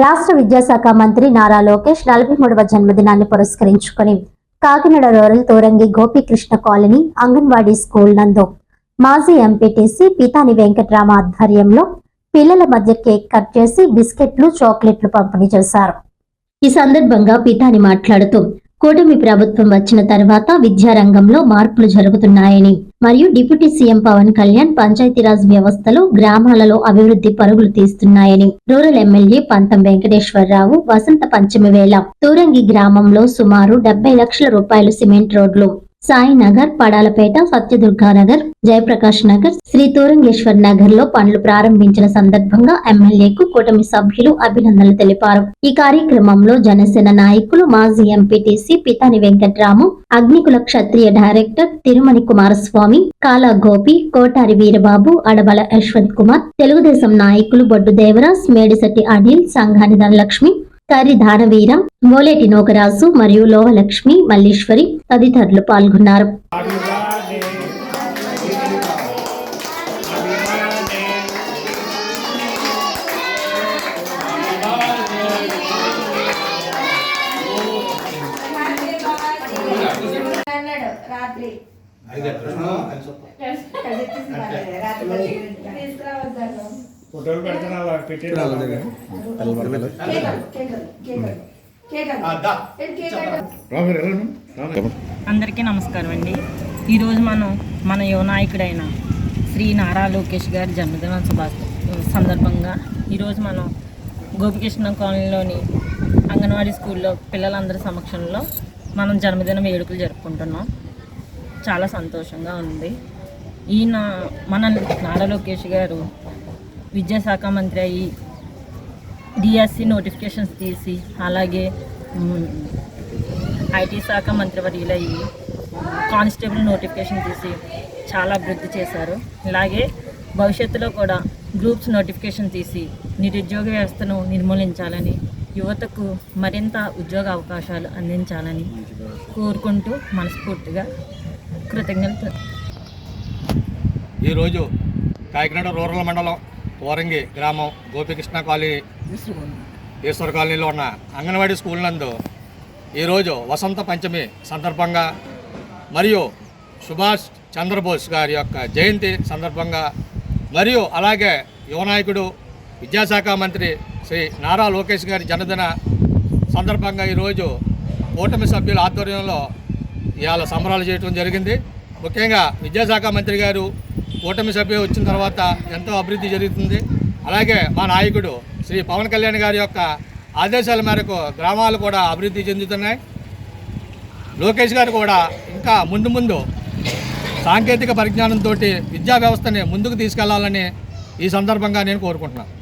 రాష్ట్ర విద్యాశాఖ మంత్రి నారా లోకేష్ నలభై మూడవ జన్మదినాన్ని పురస్కరించుకుని Kakinada rural Torangi Gopikrishna colony anganwadi school నందు మాజీ ఎంపీటీసీ పితాని వెంకట్రామ ఆధ్వర్యంలో పిల్లల మధ్య కేక్ కట్ చేసి బిస్కెట్లు చాక్లెట్లు పంపిణీ చేశారు. ఈ సందర్భంగా పితాని మాట్లాడుతూ కూటమి ప్రభుత్వం వచ్చిన తర్వాత విద్యారంగంలో మార్పులు జరుగుతున్నాయని. మరియు డిప్యూటీ సీఎం పవన్ కళ్యాణ్ పంచాయతీరాజ్ వ్యవస్థలో గ్రామాలలో అభివృద్ధి పరుగులు తీస్తున్నాయని. రూరల్ ఎమ్మెల్యే పంతం వెంకటేశ్వరరావు వసంత పంచమి వేళ తూరంగి గ్రామంలో సుమారు డెబ్బై లక్షల రూపాయలు సిమెంట్ రోడ్లు సాయినగర్ పడాలపేట సత్యదుర్గానగర్ జయప్రకాష్ నగర్ శ్రీ తూరంగేశ్వర్ నగర్లో పనులు ప్రారంభించిన సందర్భంగా ఎమ్మెల్యేకు కూటమి సభ్యులు అభినందనలు తెలిపారు. ఈ కార్యక్రమంలో జనసేన నాయకులు మాజీ ఎంపీటీసీ పితాని వెంకట్రాము అగ్నికుల క్షత్రియ డైరెక్టర్ తిరుమణి కుమారస్వామి కాలా గోపి కోటారి వీరబాబు అడబల యశ్వంత్ కుమార్ తెలుగుదేశం నాయకులు బొడ్డు దేవరాజ్ మేడిశెట్టి అనిల్ సంఘాని ధనలక్ష్మి కర్రి దానవీర మోలేటి నోకరాజు మరియు లోహలక్ష్మి మల్లీశ్వరి తదితరులు పాల్గొన్నారు. అన్నాడు రాత్రి. తీసుకురావద్దాను ఫోటోలు పెడతాను అలా పెట్టి అందరికీ నమస్కారం అండి. ఈరోజు మనం మన యువ నాయకుడైన శ్రీ నారా లోకేష్ గారి జన్మదిన సందర్భంగా ఈరోజు మనం గోపికృష్ణ కాలనీలోని అంగన్వాడీ స్కూల్లో పిల్లలందరి సమక్షంలో మనం జన్మదిన వేడుకలు జరుపుకుంటున్నాం. చాలా సంతోషంగా ఉంది. ఈయన మన నారా లోకేష్ గారు విద్యాశాఖ మంత్రి అయ్యి డిఎస్సి నోటిఫికేషన్స్ తీసి అలాగే ఐటీ శాఖ మంత్రివర్యులయ్యి కానిస్టేబుల్ నోటిఫికేషన్ తీసి చాలా అభివృద్ధి చేశారు. ఇలాగే భవిష్యత్తులో కూడా గ్రూప్స్ నోటిఫికేషన్ తీసి నిరుద్యోగ వ్యవస్థను నిర్మూలించాలని యువతకు మరింత ఉద్యోగ అవకాశాలు అందించాలని కోరుకుంటూ మనస్ఫూర్తిగా కృతజ్ఞతలు. ఈరోజు కాకినాడ రూరల్ మండలం తోరంగి గ్రామం గోపికృష్ణ కాలనీ. ఈశ్వర కాలనీలో ఉన్న అంగన్వాడీ స్కూల్ నందు ఈరోజు వసంత పంచమి సందర్భంగా మరియు సుభాష్ చంద్రబోస్ గారి యొక్క జయంతి సందర్భంగా మరియు అలాగే యువనాయకుడు విద్యాశాఖ మంత్రి శ్రీ నారా లోకేష్ గారి జన్మదిన సందర్భంగా ఈరోజు కూటమి సభ్యుల ఆధ్వర్యంలో ఇవాళ సంబరాలు చేయడం జరిగింది. ముఖ్యంగా విద్యాశాఖ మంత్రి గారు కూటమి సభ్య వచ్చిన తర్వాత ఎంతో అభివృద్ధి జరుగుతుంది. అలాగే మా నాయకుడు శ్రీ పవన్ కళ్యాణ్ గారి యొక్క ఆదేశాల మేరకు గ్రామాలు కూడా అభివృద్ధి చెందుతున్నాయి. లోకేష్ గారు కూడా ఇంకా ముందు ముందు సాంకేతిక పరిజ్ఞానంతో విద్యా వ్యవస్థని ముందుకు తీసుకెళ్ళాలని ఈ సందర్భంగా నేను కోరుకుంటున్నాను.